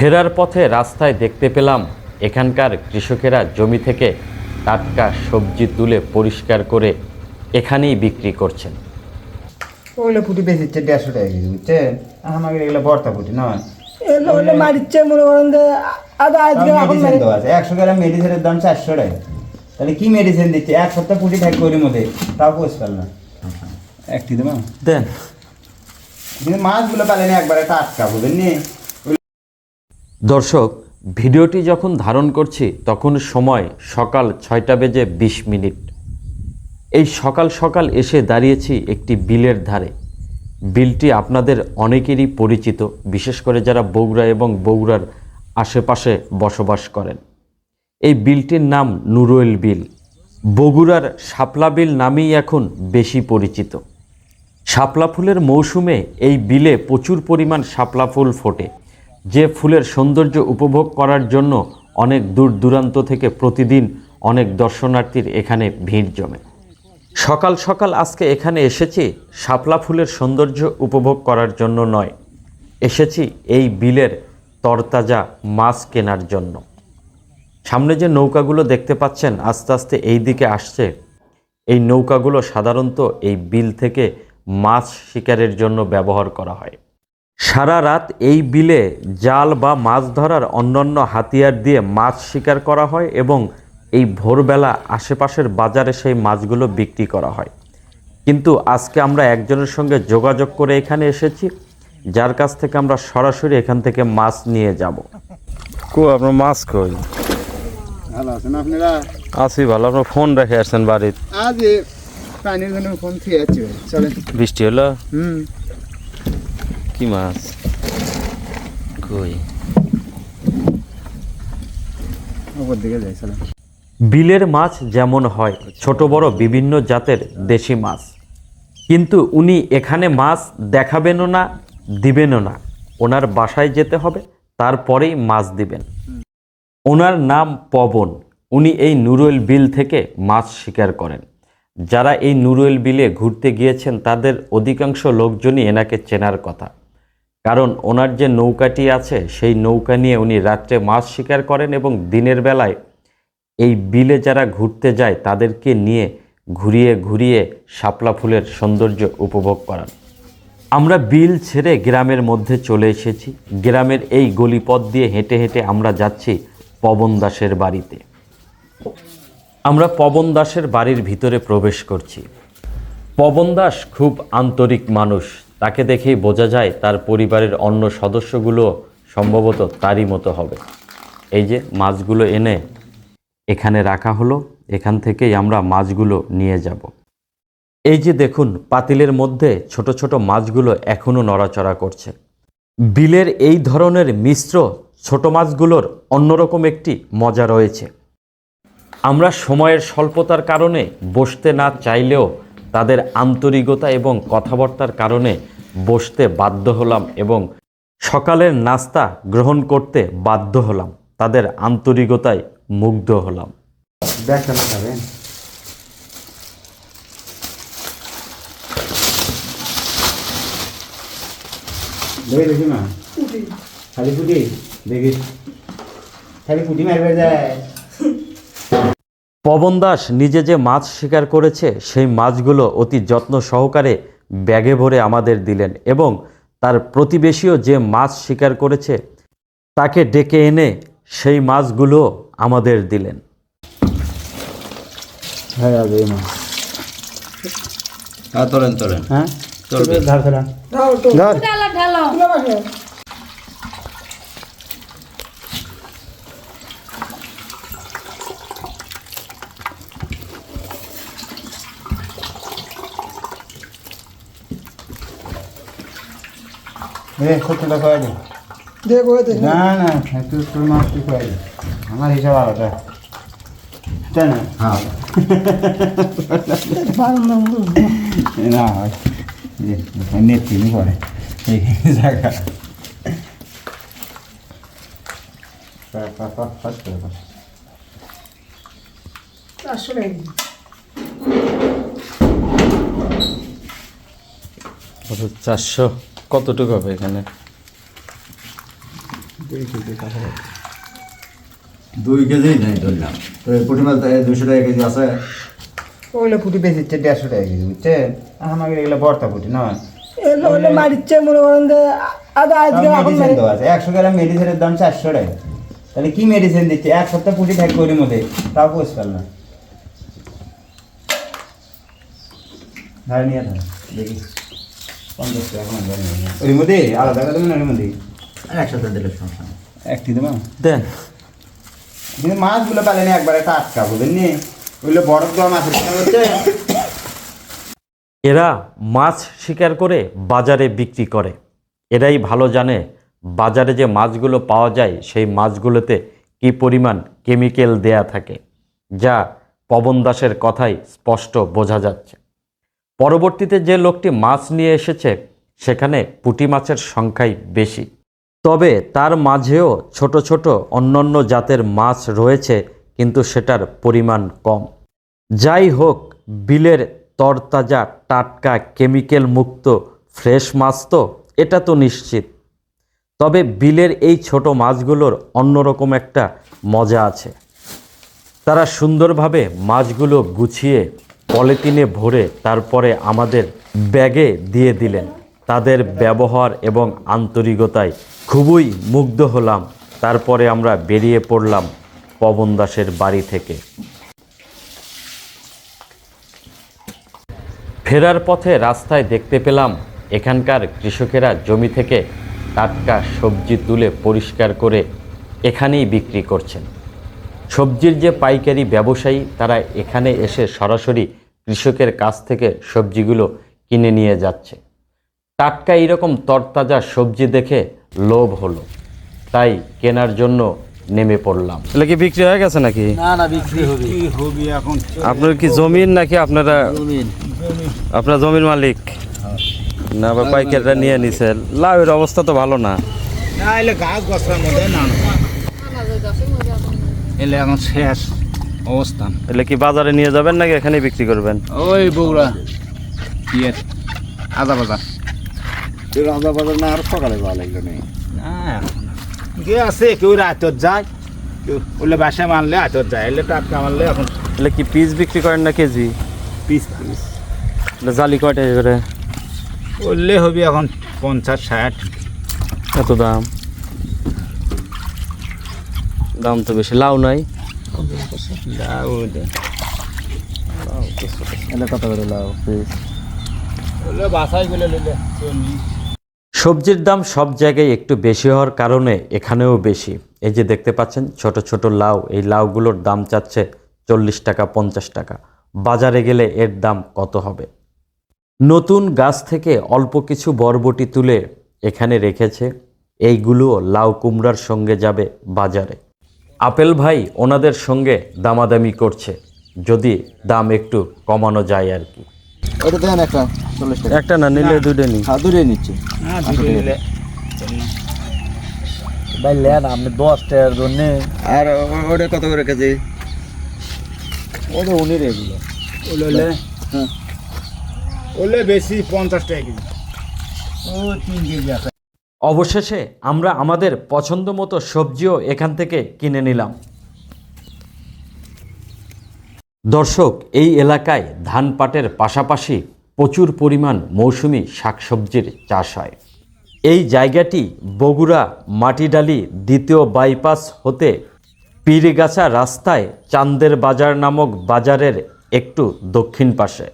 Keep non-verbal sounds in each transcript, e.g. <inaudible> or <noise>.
ফেরার পথে রাস্তায় দেখতে পেলাম এখানকার কৃষকেরা জমি থেকে টাটকা সবজি তুলে পরিষ্কার করে এখানেই বিক্রি করছেন। ওইগুলো পুটি বেশি হচ্ছে দেড়শো টাকা কেজি বুঝছেন? আমাকে এগুলো বর্তা পুটি নয়। এগুলো হলে মারিচ্ছে মনে করেন যে আদা আজকে এখন আছে। একশো গ্রাম মেডিসিনের দাম চারশো টাকা। তাহলে কি মেডিসিন দিচ্ছে? এক সপ্তাহ পুটি থাকবে ওর মধ্যে তাও পোষ না একটি দেবো? দেন। মাছগুলো পালেন একবারে টাটকা বুঝলেন নি? দর্শক, ভিডিওটি যখন ধারণ করছি, তখন সময় সকাল ছয়টা বেজে বিশ মিনিট। এই সকাল সকাল এসে দাঁড়িয়েছি একটি বিলের ধারে। বিলটি আপনাদের অনেকেরই পরিচিত, বিশেষ করে যারা বগুড়া এবং বগুড়ার আশেপাশে বসবাস করেন। এই বিলটির নাম নুরোয়েল বিল। বগুড়ার শাপলা বিল নামেই এখন বেশি পরিচিত। শাপলা ফুলের মৌসুমে এই বিলে প্রচুর পরিমাণ শাপলা ফুল ফোটে। যে ফুলের সৌন্দর্য উপভোগ করার জন্য অনেক দূর দূরান্ত থেকে প্রতিদিন অনেক দর্শনার্থীর এখানে ভিড় জমে। সকাল সকাল আজকে এখানে এসেছি, শাপলা ফুলের সৌন্দর্য উপভোগ করার জন্য নয়। এসেছি এই বিলের তরতাজা মাছ কেনার জন্য। সামনে যে নৌকাগুলো দেখতে পাচ্ছেন, আস্তে আস্তে এই দিকে আসছে। এই নৌকাগুলো সাধারণত এই বিল থেকে মাছ শিকারের জন্য ব্যবহার করা হয়। সারা রাত এই বিলে জাল বা মাছ ধরার অন্যান্য হাতিয়ার দিয়ে মাছ শিকার করা হয় এবং এই ভোরবেলা আশেপাশের বাজারে সেই মাছগুলো বিক্রি করা হয়। কিন্তু আজকে আমরা একজনের সঙ্গে যোগাযোগ করে এখানে এসেছি যার কাছ থেকে আমরা সরাসরি এখান থেকে মাছ নিয়ে যাব। কো আপনার মাছ কই? ভালো আছেন আপনারা? আছি ভালো আপনার ফোন রেখে আসছেন বাড়িতে। আজ পানির জন্য ফোন চলেন। বৃষ্টি হলো? হুম। কি মাছ? কই? দিকে বিলের মাছ যেমন হয় ছোট বড় বিভিন্ন জাতের দেশি মাছ। কিন্তু উনি এখানে মাছ দেখাবেনও না দিবেনও না। ওনার বাসায় যেতে হবে তারপরেই মাছ দিবেন। ওনার নাম পবন। উনি এই নুরুয়েল বিল থেকে মাছ শিকার করেন। যারা এই নুরুয়েল বিলে ঘুরতে গিয়েছেন তাদের অধিকাংশ লোকজনই এনাকে চেনার কথা। কারণ ওনার যে নৌকাটি আছে, সেই নৌকা নিয়ে উনি রাত্রে মাছ শিকার করেন এবং দিনের বেলায় এই বিলে যারা ঘুরতে যায়, তাদেরকে নিয়ে ঘুরিয়ে ঘুরিয়ে শাপলা ফুলের সৌন্দর্য উপভোগ করান। আমরা বিল ছেড়ে গ্রামের মধ্যে চলে এসেছি। গ্রামের এই গলিপথ দিয়ে হেঁটে হেঁটে আমরা যাচ্ছি পবন দাসের বাড়িতে। আমরা পবন দাসের বাড়ির ভিতরে প্রবেশ করছি। পবন দাস খুব আন্তরিক মানুষ তাকে দেখেই বোঝা যায় তার পরিবারের অন্য সদস্যগুলো সম্ভবত তারই মতো হবে। এই যে মাছগুলো এনে এখানে রাখা হলো, এখান থেকেই আমরা মাছগুলো নিয়ে যাব। এই যে দেখুন, পাতিলের মধ্যে ছোট ছোট মাছগুলো এখনও নড়াচড়া করছে। বিলের এই ধরনের মিশ্র ছোট মাছগুলোর অন্যরকম একটি মজা রয়েছে। আমরা সময়ের স্বল্পতার কারণে বসতে না চাইলেও তাদের আন্তরিকতা এবং কথাবার্তার কারণে বসতে বাধ্য হলাম এবং সকালের নাস্তা গ্রহণ করতে বাধ্য হলাম। তাদের আন্তরিকতায় মুগ্ধ হলাম। দেখি খালি পুটি? দেখি। খালি পুটি মারবে যায়। পবন দাস নিজে যে মাছ শিকার করেছে সেই মাছগুলো অতি যত্ন সহকারে ব্যাগে ভরে আমাদের দিলেন এবং তার প্রতিবেশীও যে মাছ শিকার করেছে তাকে ডেকে এনে সেই মাছগুলো আমাদের দিলেন। হ্যাঁ যাবে মা হ্যাঁ তোলেন তোলেন হ্যাঁ চলবে ধার ফেরা দাও তো ধর ঢালা ঢালা তুলে বসে এ সত্যটা কয়ে দে। দেখো এতে না না একটু তোর মাছ তুই কয়ে দে। আমার হিসাব আলাদা। তাই না? হ্যাঁ। <laughs> না নেত্রী করে। এই জায়গা। আসলে। চারশো। কতটুকু হবে এখানে? দুই কেজি নেই ধরলাম তো পুঁটি মাছ দুশো টাকা কেজি আছে। ওগুলো পুঁটি বেশিচ্ছে দেড়শো টাকা কেজি বুঝছেন আমাকে এগুলো বর্তা পুঁটি নয়। এগুলো হলে মারিচ্ছে মনে করেন যে আদা আজকে মেডিসিন দেওয়া আছে। একশো গ্রাম মেডিসিনের দাম চারশো টাকা। তাহলে কি মেডিসিন দিচ্ছে? এক সপ্তাহ পুঁটি থাকবে ওর মধ্যে। তাও পোষ পারল না। ধার নিয়ে দেখি। পঞ্চাশ টাকা এখন ধার নিয়ে নে। ওর মধ্যে আলাদা করে দেবেন ওর মধ্যে এক দিলে সমস্যা নেই। একটি দেবো? দেন। কিন্তু মাছগুলো পালেন একবারে টাটকা বুঝলেন নি? ওইগুলো বরফ দেওয়া মাছের হচ্ছে। এরা মাছ শিকার করে বাজারে বিক্রি করে। এরাই ভালো জানে বাজারে যে মাছগুলো পাওয়া যায় সেই মাছগুলোতে কি পরিমাণ কেমিক্যাল দেয়া থাকে যা পবন দাসের কথাই স্পষ্ট বোঝা যাচ্ছে। পরবর্তীতে যে লোকটি মাছ নিয়ে এসেছে, সেখানে পুঁটি মাছের সংখ্যাই বেশি। তবে তার মাঝেও ছোট ছোট অন্যান্য জাতের মাছ রয়েছে, কিন্তু সেটার পরিমাণ কম। যাই হোক, বিলের তরতাজা টাটকা কেমিক্যাল মুক্ত ফ্রেশ মাছ তো, এটা তো নিশ্চিত। তবে বিলের এই ছোট মাছগুলোর অন্যরকম একটা মজা আছে। তারা সুন্দরভাবে মাছগুলো গুছিয়ে পলিথিনে ভরে তারপরে আমাদের ব্যাগে দিয়ে দিলেন। তাদের ব্যবহার এবং আন্তরিকতায় খুবই মুগ্ধ হলাম। তারপরে আমরা বেরিয়ে পড়লাম পবন দাসের বাড়ি থেকে। ফেরার পথে রাস্তায় দেখতে পেলাম এখানকার কৃষকেরা জমি থেকে টাটকা সবজি তুলে পরিষ্কার করে এখানেই বিক্রি করছেন। সবজির যে পাইকারি ব্যবসায়ী তারা এখানে এসে সরাসরি কৃষকের কাছ থেকে সবজিগুলো কিনে নিয়ে যাচ্ছে। টাটকা এরকম তরতাজা সবজি দেখে লোভ হলো। তাই কেনার জন্য নেমে পড়লাম। তাহলে কি বিক্রি হয়ে গেছে নাকি? না না বিক্রি হবে। কি হবি এখন। আপনার কি জমির নাকি আপনারা জমিন। আপনার জমির মালিক? না বা পাইকাররা নিয়ে নিছে। লাউয়ের অবস্থা তো ভালো না। না এলে গাছ গছার মধ্যে না। এলে এখন শেষ। অবস্থান। তাহলে কি বাজারে নিয়ে যাবেন নাকি এখানে বিক্রি করবেন? ওই বগুড়া। ইয়ে আদা বাজার। রাজা বাজার না আর সকালে ভালো লাগল নেই না কে আছে কেউ রাতত যায় কেউ ওলে বাসা মারলে আতত যায় এলে টাটকা মারলে এখন তাহলে কি পিস বিক্রি করেন না কেজি? Piece piece. জালি কয় টাকা করে? ওলে হবি এখন পঞ্চাশ ষাট। এত দাম? দাম তো বেশি লাউ নাই। সবজির দাম সব জায়গায় একটু বেশি হওয়ার কারণে এখানেও বেশি। এই যে দেখতে পাচ্ছেন, ছোট ছোট লাউ। এই লাউগুলোর দাম চাচ্ছে চল্লিশ টাকা, পঞ্চাশ টাকা। বাজারে গেলে এর দাম কত হবে? নতুন গাছ থেকে অল্প কিছু বরবটি তুলে এখানে রেখেছে। এইগুলো লাউ কুমড়ার সঙ্গে যাবে বাজারে। আপেল ভাই ওনাদের সঙ্গে দামাদামি করছে যদি দাম একটু কমানো যায় আর কি। একটা চল্লিশ টাকা। একটা না নিলে দুটো নি হ্যাঁ দূরে নিচ্ছে। নিলে। ভাই লেন আপনি দশ টাকার জন্য। আর ওটা কত করে কেজি? ওটা উনি রেগুলো ওলে ওলে। হ্যাঁ। ওলে বেশি পঞ্চাশ টাকা কেজি। ও তিন কেজি আছে। অবশেষে আমরা আমাদের পছন্দ মতো সবজিও এখান থেকে কিনে নিলাম। দর্শক, এই এলাকায় ধান পাটের পাশাপাশি প্রচুর পরিমাণ মৌসুমি শাকসবজির চাষ হয়। এই জায়গাটি বগুড়া মাটিডালি দ্বিতীয় বাইপাস হতে পীরগাছা রাস্তায় চান্দের বাজার নামক বাজারের একটু দক্ষিণ পাশে।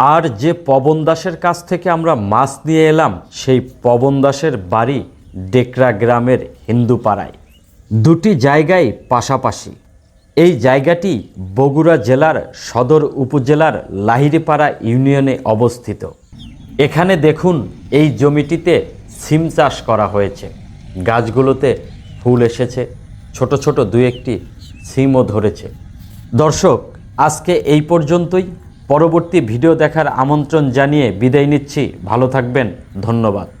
আর যে পবন দাসের কাছ থেকে আমরা মাছ নিয়ে এলাম, সেই পবন দাসের বাড়ি ডেকরা গ্রামের হিন্দুপাড়ায়। দুটি জায়গায় পাশাপাশি। এই জায়গাটি বগুড়া জেলার সদর উপজেলার লাহিরিপাড়া ইউনিয়নে অবস্থিত। এখানে দেখুন, এই জমিটিতে সিম চাষ করা হয়েছে। গাছগুলোতে ফুল এসেছে, ছোট ছোট দু একটি সিমও ধরেছে। দর্শক, আজকে এই পর্যন্তই। পরবর্তী ভিডিও দেখার আমন্ত্রণ জানিয়ে বিদায় নিচ্ছি। ভালো থাকবেন। ধন্যবাদ।